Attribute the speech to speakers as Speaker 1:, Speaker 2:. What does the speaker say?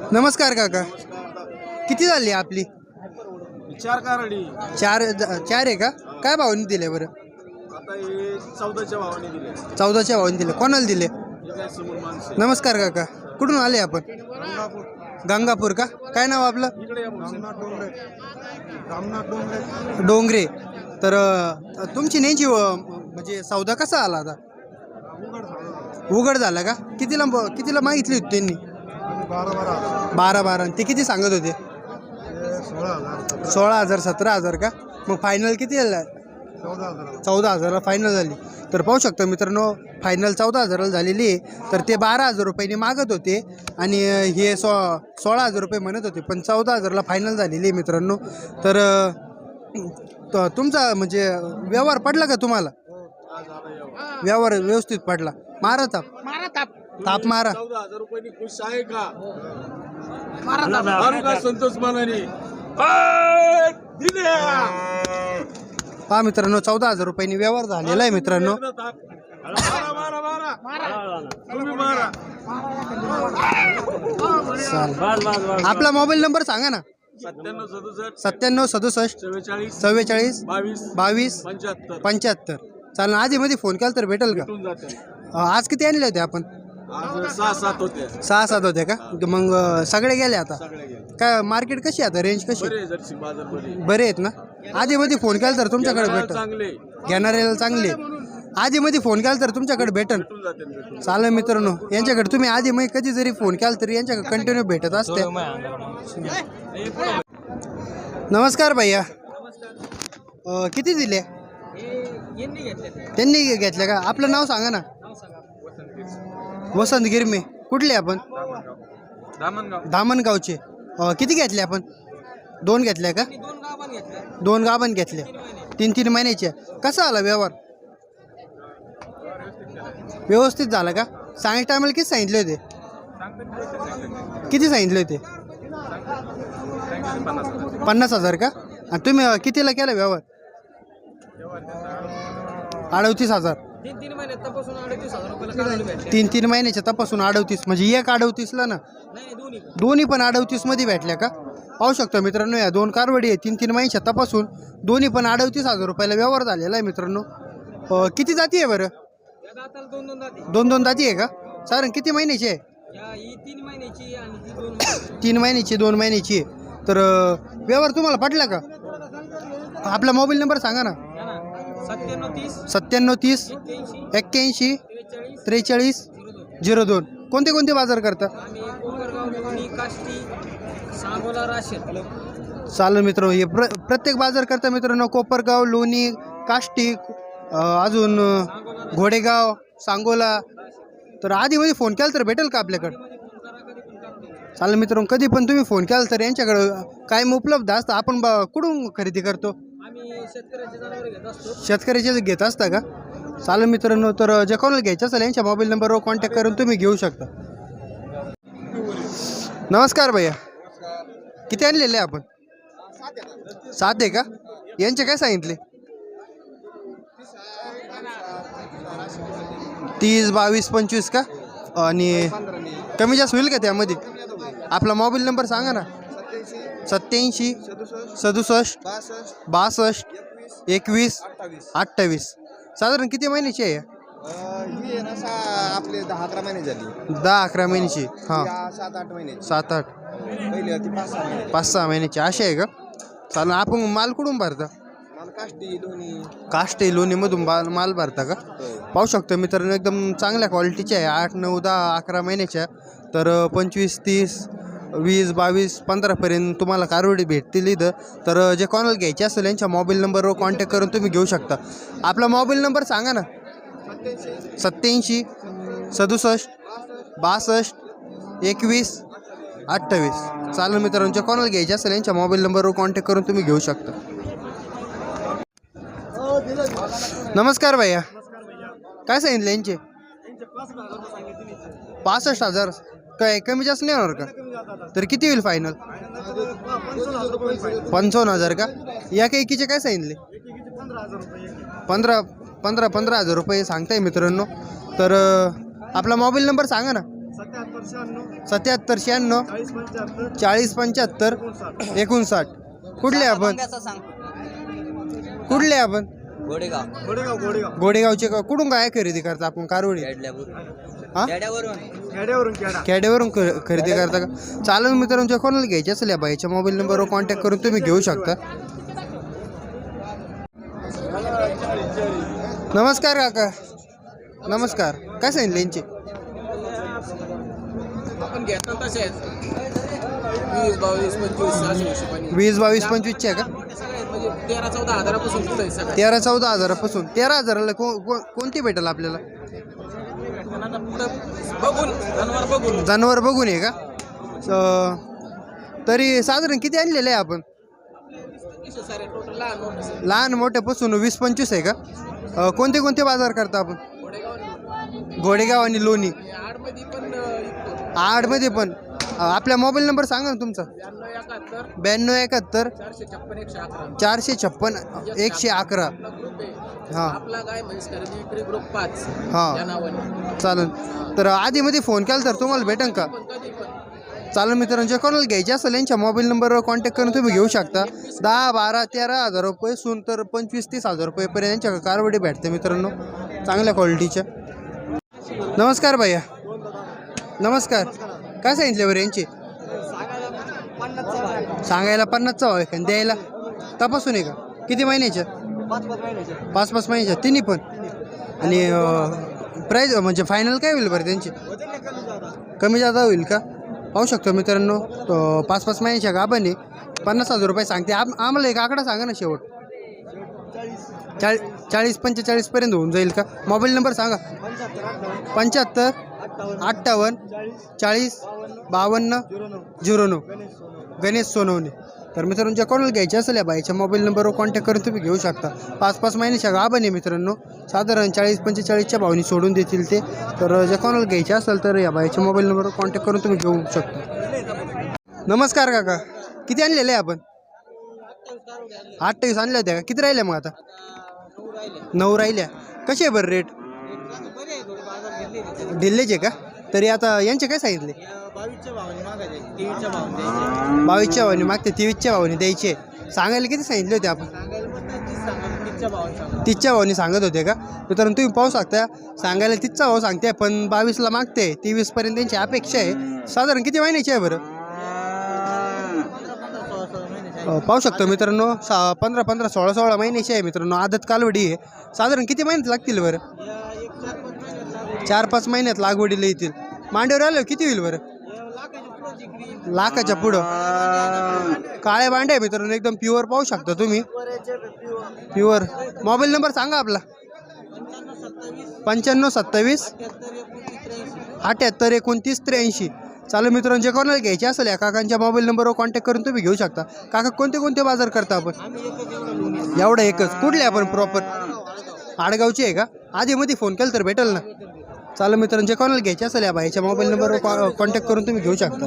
Speaker 1: नमस्कार काका. किती झाली आपली?
Speaker 2: चार कारडी.
Speaker 1: चार चार आहे का? काय भावाने दिले बरं?
Speaker 2: आता हे चौदाच्या भावाने दिले.
Speaker 1: चौदाच्या भावाने दिले. कोणाला दिले?
Speaker 2: काय समोर माणसं
Speaker 1: नमस्कार काका. कुठून आले आपण? गंगापूर. का? काय नाव आपलं?
Speaker 2: इकडे या भाऊ.
Speaker 3: रामनाथ डोंगरे.
Speaker 1: डोंगरे. तर अ, तुमची अ, म्हणजे सौदा कसा आला आता? उघड झाला का? कितीला कितीला मागितली होती त्यांनी?
Speaker 3: बारा बारा.
Speaker 1: बारा बारा आणि ते किती सांगत होते?
Speaker 3: सोळा हजार
Speaker 1: सोळा हजार सतरा हजार का? मग फायनल किती झाला?
Speaker 3: चौदा हजार
Speaker 1: चौदा हजाराला फायनल झाली. तर पाहू शकता मित्रांनो फायनल चौदा हजाराला झालेली आहे. तर ते बारा हजार रुपयाने मागत होते आणि हे सो सोळा हजार रुपये म्हणत होते पण चौदा हजाराला फायनल झालेली आहे मित्रांनो. तर त- तुमचा म्हणजे व्यवहार पडला का तुम्हाला? व्यवहार व्यवस्थित पडला. मारा ताप. ताप. मारा.
Speaker 2: चौदा हजार रुपयांनी खुश आहे का? मारू का संतोष मानाने? ए, दिले
Speaker 1: पहा मित्रांनो चौदा हजार रुपयांनी व्यवहार झालेला आहे मित्रांनो.
Speaker 2: मारा मारा मारा तुम्ही मारा.
Speaker 1: चालेल. आपला मोबाईल नंबर सांगा ना.
Speaker 2: सत्त्याण्णव सदुसष्ट.
Speaker 1: सत्त्याण्णव सदुसष्ट.
Speaker 2: चव्वेचाळीस.
Speaker 1: चव्वेचाळीस.
Speaker 2: बावीस.
Speaker 1: बावीस.
Speaker 2: पंच्याहत्तर.
Speaker 1: पंच्याहत्तर. चालेल आधीमध्ये फोन केला तर भेटेल का? आज किती आणले होते आपण?
Speaker 2: सहा सात होते.
Speaker 1: सहा सात होते का? मग सगळे गेले आता?
Speaker 2: सगळे गेले.
Speaker 1: काय मार्केट कशी आहे आता? रेंज कशी
Speaker 2: बरे जर्सी बाजार बरे
Speaker 1: बरे आहेत ना? आधीमध्ये फोन केला तर तुमच्याकडे
Speaker 2: घेणारे
Speaker 1: भेटेल.
Speaker 2: चांगले.
Speaker 1: घेणाऱ्याला चांगले. आधीमध्ये फोन केला तर तुमच्याकडे भेटेल.
Speaker 2: भेटून जाते. भेटून
Speaker 1: चालेल मित्रांनो यांच्याकडे तुम्ही आधी मग कधी जरी फोन केला तरी यांच्याकडे कंटिन्यू भेटत असते. नमस्कार भैया. अ, किती दिले? त्यांनी घेतले का? आपलं नाव सांगा ना. वसंत गिरमे कुठले आपण?
Speaker 2: दामणगाव.
Speaker 1: धामणगावचे अ, किती घेतले आपण? दोन घेतल्या का? दोन गाभण घेतले. तीन तीन महिन्याचे. कसा आला व्यवहार? व्यवस्थित झाला का? सांगायच्या टायमाला किती सांगितले होते? किती सांगितले होते? पन्नास हजार का? आणि तुम्ही कितीला केला व्यवहार? अडतीस हजार.
Speaker 4: तीन तीन महिन्यात तपासून अडतीस हजार रुपयाला काढून भेटले.
Speaker 1: तीन तीन महिन्याच्या तपासून अडतीस म्हणजे एक अडतीसला ना?
Speaker 4: नाही नाही दोन्ही
Speaker 1: दोन्ही पण अडतीसमध्ये भेटल्या का? पाहू शकतो मित्रांनो या दोन कारवडी आहे तीन तीन महिन्याच्या तपासून दोन्ही पण अडतीस हजार रुपयाला व्यवहार झालेला आहे मित्रांनो. अ, किती जाती आहे बरं?
Speaker 4: या दाताला दोन दोन
Speaker 1: दोन दोन जाती आहे का? साधारण किती महिन्याची आहे?
Speaker 4: या ही तीन महिन्याची आणि ती दोन महिन्याची.
Speaker 1: तीन महिन्याची दोन महिन्याची आहे. तर अ, व्यवहार तुम्हाला पटला का? आपला मोबाईल नंबर सांगा ना.
Speaker 4: सत्त्याण्णव तीस. एक्क्याऐंशी. त्रेचाळीस. झिरो दोन.
Speaker 1: कोणते कोणते बाजार करता?
Speaker 4: आम्ही कोपरगाव लोणी काष्टी सांगोला राशीर.
Speaker 1: चालेल मित्र हे प्र प्रत्येक बाजार करता मित्रांनो कोपरगाव लोणी काष्टी अजून घोडेगाव सांगोला. तर आधीमध्ये फोन केला तर भेटेल का आपल्याकडं? चालेल मित्रांनो कधी पण तुम्ही फोन केला तर यांच्याकडं कायम उपलब्ध असतं. आपण बा कुठून खरेदी करतो?
Speaker 4: शेतकऱ्याचे जनावर घेत असतो.
Speaker 1: शेतकऱ्याचे घेत असता का? चालेल मित्रांनो तर जे कोणाला घ्यायचं असेल यांच्या मोबाईल नंबरवर कॉन्टॅक्ट करून तुम्ही घेऊ शकता. नमस्कार भैया. किती आणलेले आपण? सात आहे का? यांचे काय सांगितले? तीस बावीस पंचवीस का? आणि कमी जास्त होईल का त्यामध्ये? आपला मोबाईल नंबर सांगा ना. सत्याऐंशी सदुसष्ट बासष्ट एकवीस अठ्ठावीस. साधारण किती महिन्याची आहे?
Speaker 3: ही आहे ना सा आपले दहा अकरा महिने झाली.
Speaker 1: दहा अकरा महिन्याची हां.
Speaker 3: या सात आठ महिन्याची
Speaker 1: सात आठ.
Speaker 3: पहिली होती पाच सहा महिने.
Speaker 1: पाच सहा महिन्याची अशी आहे का? चालेल आपण माल कुठून भरता?
Speaker 3: मला काष्टी
Speaker 1: आहे लोणीमधून बा माल भरता का? पाहू शकतो मित्रांनो एकदम चांगल्या क्वालिटीच्या आहे. आठ नऊ दहा अकरा महिन्याच्या. तर पंचवीस तीस वीस बावीस पंधरापर्यंत तुम्हाला कारवडी भेटतील इथं. तर जे कोणाला घ्यायचे असेल यांच्या मोबाईल नंबरवर कॉन्टॅक्ट करून तुम्ही घेऊ शकता. आपला मोबाईल नंबर सांगा ना. सत्याऐंशी सदुसष्ट बासष्ट एकवीस अठ्ठावीस. चालेल मित्रांनो जे कोणाला घ्यायचे असेल यांच्या मोबाईल नंबरवर कॉन्टॅक्ट करून तुम्ही घेऊ शकता. नमस्कार भैया. काय सांगितलं यांचे? पासष्ट हजार. काय कमी जास्त नाही होणार का? तर किती होईल फायनल पंचावन्न हजार का? या एकीचे काय सांगितले पंधरा पंधरा पंधरा हजार रुपये सांगताय मित्रांनो. तर आपला मोबाईल नंबर सांगा ना. सत्याहत्तर शहाण्णव चाळीस पंच्याहत्तर एकोणसाठ. कुठले आपण? कुठले आपण?
Speaker 4: गोडेगाव.
Speaker 1: गोडेगावचे कुठून काय खरेदी करता आपण? कारवडी? हा? खेड्यावरून. ख- खरेदी करता का? चालेल मित्रांच्या कोणाला घ्यायचे असेल या बाईच्या मोबाईल नंबरवर कॉन्टॅक्ट करून तुम्ही घेऊ शकता. नमस्कार काका. नमस्कार. काय सांगितलं यांचे?
Speaker 4: आपण घेतो तसेच. वीस बावीस
Speaker 1: पंचवीसचे आहे का?
Speaker 4: म्हणजे तेरा चौदा हजारापासून
Speaker 1: तेरा चौदा हजारापासून. तेरा हजाराला कोणती भेटेल आपल्याला?
Speaker 4: कोणाला पुढं बघून जनावर बघून.
Speaker 1: जनावर बघून आहे का? तरी साधारण किती आणलेले आहे आपण?
Speaker 4: तीसशे सारे टोटल लहान मोठं.
Speaker 1: लहान मोठ्यापासून वीस पंचवीस आहे का? अ, कोणते कोणते बाजार करता आपण? घोडेगाव आणि लोणी.
Speaker 4: आणि आडमध्ये पण अं, विकतो
Speaker 1: आडमध्ये पण. अ, आपला मोबाईल नंबर सांगा ना तुमचा.
Speaker 4: ब्याण्णव एकाहत्तर. चारशे छप्पन एकशे अकरा.
Speaker 1: हां. हां. चालेल. तर आधीमध्ये फोन केला तर तुम्हाला भेटेल का? चालेल मित्रांनो जे कोणाला घ्यायचे असेल यांच्या मोबाईल नंबरवर कॉन्टॅक्ट करून तुम्ही घेऊ शकता. दहा बारा तेरा हजार रुपये सून तर पंचवीस तीस हजार रुपयेपर्यंत यांच्या कारवडी भेटते मित्रांनो. चांगल्या क्वालिटीच्या नमस्कार भैया. नमस्कार. काय सांगितले बरं यांचे? सांगायला पन्नासचा भाव आहे का? द्यायला? तपासून आहे का? किती महिन्याच्या पाच पाच महिन्याच्या तिन्ही पण? आणि प्राईज म्हणजे फायनल काय होईल बरं त्यांची? कमी जादा होईल का? पाहू शकतो मित्रांनो पाच पाच महिन्याच्या गाभाने पन्नास हजार रुपये सांगते. आम आम्हाला एक आकडा सांगा ना शेवट. चाळीस चाळीस पंचेचाळीसपर्यंत होऊन जाईल का? मोबाईल नंबर सांगा. पंच्याहत्तर. अठ्ठावन्न चाळीस बावन्न झिरो नऊ. गणेश सोनवणे. तर मित्रांनो ज्या कोणाला घ्यायचे असेल या बाईच्या मोबाईल नंबरवर कॉन्टॅक्ट करून तुम्ही घेऊ शकता. पाच पाच महिन्याच्या आहे मित्रांनो. साधारण चाळीस पंचेचाळीसच्या भावनी सोडून देतील ते. तर ज्या कोणाला घ्यायचे असेल तर या बाईच्या मोबाईल नंबरवर कॉन्टॅक्ट करून तुम्ही घेऊ शकता. नमस्कार काका. किती आणलेले आहे आपण? अठ्ठावीस आणल्या होत्या का? किती राहिल्या मग आता? नऊ राहिल्या. कसे आहे बरं रेट दिल्लीचे का? तरी आता यांचे काय सांगितले? बावीसच्या भावाने मागते तेवीसच्या भावाने द्यायचे. सांगायला किती सांगितले होते आपण? तिच्या भावाने सांगत होते का? मित्रांनो तुम्ही पाहू शकता. सांगायला तिचा भाऊ सांगते पण बावीसला मागते. तेवीसपर्यंत त्यांची अपेक्षा आहे. साधारण किती महिन्याची आहे बरं? पाहू शकतो मित्रांनो सा पंधरा पंधरा सोळा सोळा महिन्याची आहे मित्रांनो. आदत कालवडी आहे. साधारण किती महिन्यात लागतील बरं? चार पाच महिन्यात लागवडीला येतील. मांडीवर आलं किती होईल बरं? लाखाच्या पुढं. काळे भांडे मित्रांनो एकदम प्युअर पाहू शकता तुम्ही. प्युअर मोबाईल नंबर सांगा आपला. पंच्याण्णव सत्तावीस. अठ्याहत्तर एकोणतीस त्र्याऐंशी. चालू मित्रांनो जे कोणाला घ्यायचे असेल या काकांच्या मोबाईल नंबरवर कॉन्टॅक्ट करून तुम्ही घेऊ शकता. काका कोणते कोणते बाजार करता आपण? एवढं एकच. कुठले आपण प्रॉपर आडगावची आहे का? आधीमध्ये फोन केला तर भेटेल ना? चालू मित्रांचे जे कोणाला घ्यायचे असेल या बाईच्या मोबाईल नंबरवर कॉ कॉन्टॅक्ट करून तुम्ही घेऊ शकता.